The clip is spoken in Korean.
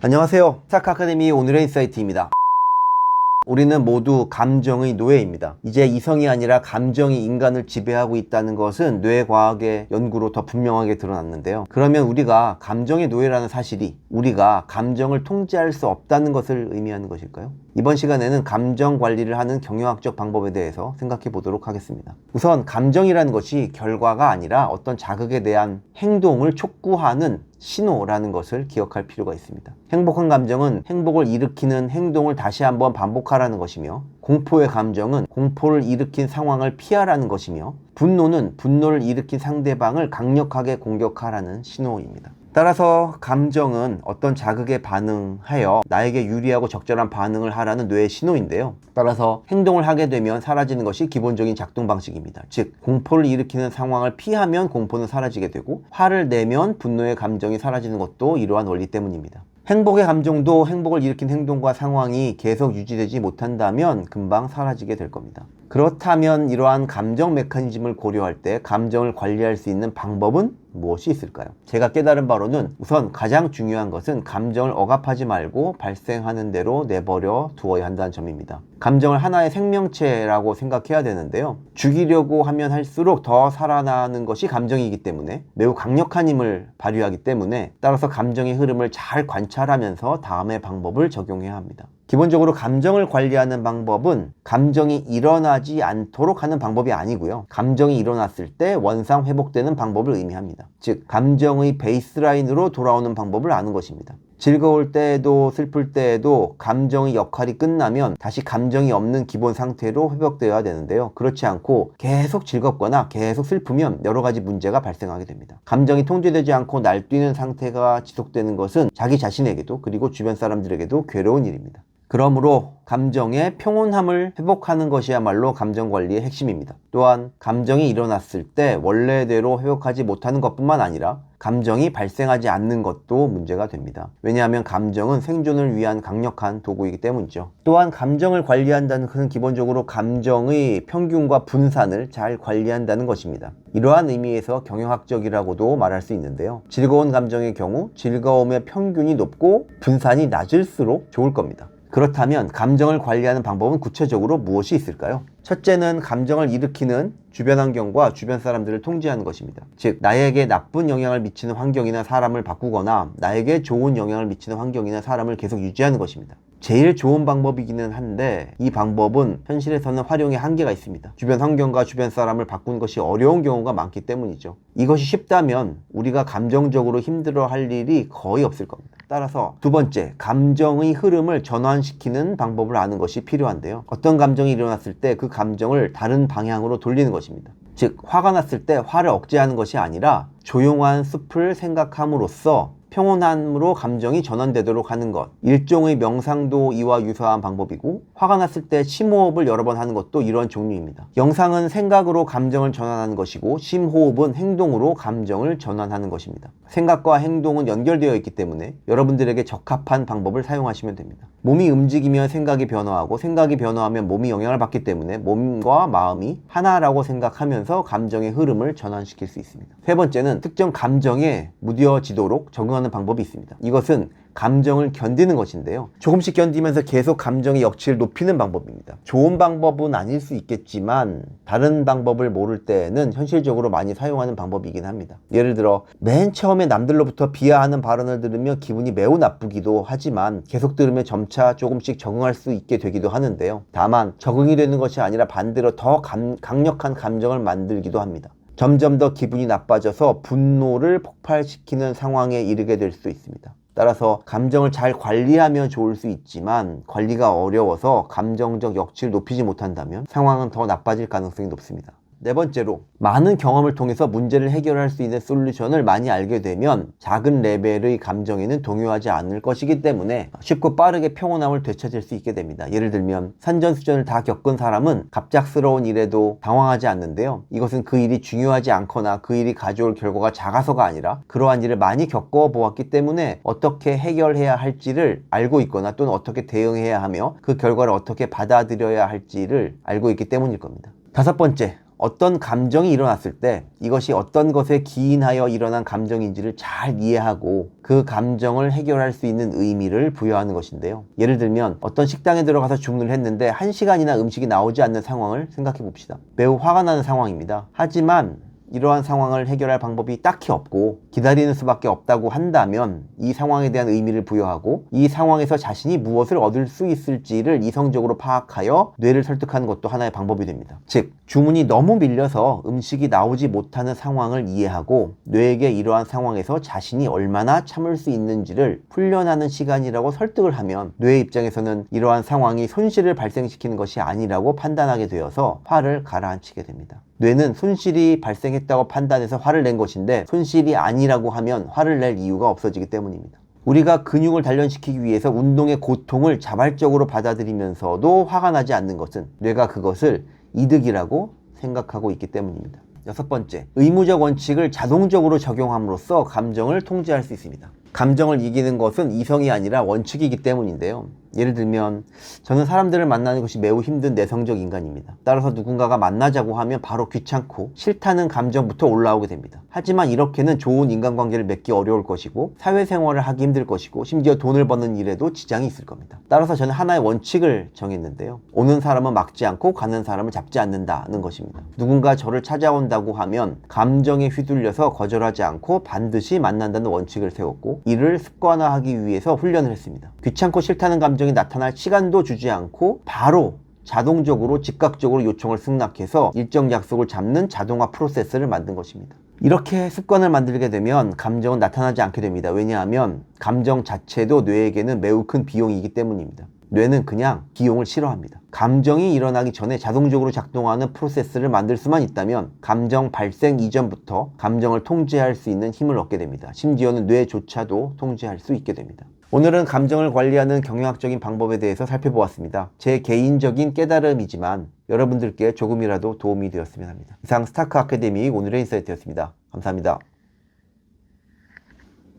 안녕하세요. 스타크 아카데미 오늘의 인사이트입니다. 우리는 모두 감정의 노예입니다. 이제 이성이 아니라 감정이 인간을 지배하고 있다는 것은 뇌과학의 연구로 더 분명하게 드러났는데요. 그러면 우리가 감정의 노예라는 사실이 우리가 감정을 통제할 수 없다는 것을 의미하는 것일까요? 이번 시간에는 감정 관리를 하는 경영학적 방법에 대해서 생각해 보도록 하겠습니다. 우선 감정이라는 것이 결과가 아니라 어떤 자극에 대한 행동을 촉구하는 신호라는 것을 기억할 필요가 있습니다. 행복한 감정은 행복을 일으키는 행동을 다시 한번 반복하라는 것이며, 공포의 감정은 공포를 일으킨 상황을 피하라는 것이며, 분노는 분노를 일으킨 상대방을 강력하게 공격하라는 신호입니다. 따라서 감정은 어떤 자극에 반응하여 나에게 유리하고 적절한 반응을 하라는 뇌의 신호인데요. 따라서 행동을 하게 되면 사라지는 것이 기본적인 작동 방식입니다. 즉, 공포를 일으키는 상황을 피하면 공포는 사라지게 되고, 화를 내면 분노의 감정이 사라지는 것도 이러한 원리 때문입니다. 행복의 감정도 행복을 일으킨 행동과 상황이 계속 유지되지 못한다면 금방 사라지게 될 겁니다. 그렇다면 이러한 감정 메커니즘을 고려할 때 감정을 관리할 수 있는 방법은 무엇이 있을까요? 제가 깨달은 바로는 우선 가장 중요한 것은 감정을 억압하지 말고 발생하는 대로 내버려 두어야 한다는 점입니다. 감정을 하나의 생명체라고 생각해야 되는데요. 죽이려고 하면 할수록 더 살아나는 것이 감정이기 때문에 매우 강력한 힘을 발휘하기 때문에 따라서 감정의 흐름을 잘 관찰하면서 다음의 방법을 적용해야 합니다. 기본적으로 감정을 관리하는 방법은 감정이 일어나지 않도록 하는 방법이 아니고요. 감정이 일어났을 때 원상 회복되는 방법을 의미합니다. 즉, 감정의 베이스라인으로 돌아오는 방법을 아는 것입니다. 즐거울 때에도 슬플 때에도 감정의 역할이 끝나면 다시 감정이 없는 기본 상태로 회복되어야 되는데요. 그렇지 않고 계속 즐겁거나 계속 슬프면 여러 가지 문제가 발생하게 됩니다. 감정이 통제되지 않고 날뛰는 상태가 지속되는 것은 자기 자신에게도 그리고 주변 사람들에게도 괴로운 일입니다. 그러므로 감정의 평온함을 회복하는 것이야말로 감정 관리의 핵심입니다. 또한 감정이 일어났을 때 원래대로 회복하지 못하는 것뿐만 아니라 감정이 발생하지 않는 것도 문제가 됩니다. 왜냐하면 감정은 생존을 위한 강력한 도구이기 때문이죠. 또한 감정을 관리한다는 것은 기본적으로 감정의 평균과 분산을 잘 관리한다는 것입니다. 이러한 의미에서 경영학적이라고도 말할 수 있는데요. 즐거운 감정의 경우 즐거움의 평균이 높고 분산이 낮을수록 좋을 겁니다. 그렇다면 감정을 관리하는 방법은 구체적으로 무엇이 있을까요? 첫째는 감정을 일으키는 주변 환경과 주변 사람들을 통제하는 것입니다. 즉, 나에게 나쁜 영향을 미치는 환경이나 사람을 바꾸거나 나에게 좋은 영향을 미치는 환경이나 사람을 계속 유지하는 것입니다. 제일 좋은 방법이기는 한데 이 방법은 현실에서는 활용에 한계가 있습니다. 주변 환경과 주변 사람을 바꾸는 것이 어려운 경우가 많기 때문이죠. 이것이 쉽다면 우리가 감정적으로 힘들어 할 일이 거의 없을 겁니다. 따라서 두 번째, 감정의 흐름을 전환시키는 방법을 아는 것이 필요한데요. 어떤 감정이 일어났을 때 그 감정을 다른 방향으로 돌리는 것입니다. 즉, 화가 났을 때 화를 억제하는 것이 아니라 조용한 숲을 생각함으로써 평온함으로 감정이 전환되도록 하는 것. 일종의 명상도 이와 유사한 방법이고, 화가 났을 때 심호흡을 여러 번 하는 것도 이런 종류입니다. 영상은 생각으로 감정을 전환하는 것이고, 심호흡은 행동으로 감정을 전환하는 것입니다. 생각과 행동은 연결되어 있기 때문에 여러분들에게 적합한 방법을 사용하시면 됩니다. 몸이 움직이면 생각이 변화하고, 생각이 변화하면 몸이 영향을 받기 때문에 몸과 마음이 하나라고 생각하면서 감정의 흐름을 전환시킬 수 있습니다. 세 번째는 특정 감정에 무뎌지도록 적응하는 방법이 있습니다. 이것은 감정을 견디는 것인데요. 조금씩 견디면서 계속 감정의 역치를 높이는 방법입니다. 좋은 방법은 아닐 수 있겠지만 다른 방법을 모를 때는 현실적으로 많이 사용하는 방법이긴 합니다. 예를 들어 맨 처음에 남들로부터 비하하는 발언을 들으며 기분이 매우 나쁘기도 하지만 계속 들으면 점차 조금씩 적응할 수 있게 되기도 하는데요. 다만 적응이 되는 것이 아니라 반대로 더 감, 강력한 감정을 만들기도 합니다. 점점 더 기분이 나빠져서 분노를 폭발시키는 상황에 이르게 될 수 있습니다. 따라서 감정을 잘 관리하면 좋을 수 있지만 관리가 어려워서 감정적 역치를 높이지 못한다면 상황은 더 나빠질 가능성이 높습니다. 네 번째로 많은 경험을 통해서 문제를 해결할 수 있는 솔루션을 많이 알게 되면 작은 레벨의 감정에는 동요하지 않을 것이기 때문에 쉽고 빠르게 평온함을 되찾을 수 있게 됩니다. 예를 들면 산전수전을 다 겪은 사람은 갑작스러운 일에도 당황하지 않는데요. 이것은 그 일이 중요하지 않거나 그 일이 가져올 결과가 작아서가 아니라 그러한 일을 많이 겪어 보았기 때문에 어떻게 해결해야 할지를 알고 있거나 또는 어떻게 대응해야 하며 그 결과를 어떻게 받아들여야 할지를 알고 있기 때문일 겁니다. 다섯 번째, 어떤 감정이 일어났을 때 이것이 어떤 것에 기인하여 일어난 감정인지를 잘 이해하고 그 감정을 해결할 수 있는 의미를 부여하는 것인데요. 예를 들면 어떤 식당에 들어가서 주문을 했는데 한시간이나 음식이 나오지 않는 상황을 생각해 봅시다. 매우 화가 나는 상황입니다. 하지만 이러한 상황을 해결할 방법이 딱히 없고 기다리는 수밖에 없다고 한다면 이 상황에 대한 의미를 부여하고 이 상황에서 자신이 무엇을 얻을 수 있을지를 이성적으로 파악하여 뇌를 설득하는 것도 하나의 방법이 됩니다. 즉, 주문이 너무 밀려서 음식이 나오지 못하는 상황을 이해하고 뇌에게 이러한 상황에서 자신이 얼마나 참을 수 있는지를 훈련하는 시간이라고 설득을 하면 뇌의 입장에서는 이러한 상황이 손실을 발생시키는 것이 아니라고 판단하게 되어서 화를 가라앉히게 됩니다. 뇌는 손실이 발생했다고 판단해서 화를 낸 것인데 손실이 아니라고 하면 화를 낼 이유가 없어지기 때문입니다. 우리가 근육을 단련시키기 위해서 운동의 고통을 자발적으로 받아들이면서도 화가 나지 않는 것은 뇌가 그것을 이득이라고 생각하고 있기 때문입니다. 여섯 번째, 의무적 원칙을 자동적으로 적용함으로써 감정을 통제할 수 있습니다. 감정을 이기는 것은 이성이 아니라 원칙이기 때문인데요. 예를 들면 저는 사람들을 만나는 것이 매우 힘든 내성적 인간입니다. 따라서 누군가가 만나자고 하면 바로 귀찮고 싫다는 감정부터 올라오게 됩니다. 하지만 이렇게는 좋은 인간관계를 맺기 어려울 것이고 사회생활을 하기 힘들 것이고 심지어 돈을 버는 일에도 지장이 있을 겁니다. 따라서 저는 하나의 원칙을 정했는데요. 오는 사람은 막지 않고 가는 사람을 잡지 않는다는 것입니다. 누군가 저를 찾아온다고 하면 감정에 휘둘려서 거절하지 않고 반드시 만난다는 원칙을 세웠고 이를 습관화하기 위해서 훈련을 했습니다. 귀찮고 싫다는 감정이 나타날 시간도 주지 않고 바로 자동적으로 즉각적으로 요청을 승낙해서 일정 약속을 잡는 자동화 프로세스를 만든 것입니다. 이렇게 습관을 만들게 되면 감정은 나타나지 않게 됩니다. 왜냐하면 감정 자체도 뇌에게는 매우 큰 비용이기 때문입니다. 뇌는 그냥 비용을 싫어합니다. 감정이 일어나기 전에 자동적으로 작동하는 프로세스를 만들 수만 있다면 감정 발생 이전부터 감정을 통제할 수 있는 힘을 얻게 됩니다. 심지어는 뇌조차도 통제할 수 있게 됩니다. 오늘은 감정을 관리하는 경영학적인 방법에 대해서 살펴보았습니다. 제 개인적인 깨달음이지만 여러분들께 조금이라도 도움이 되었으면 합니다. 이상 스타크 아카데미 오늘의 인사이트였습니다. 감사합니다.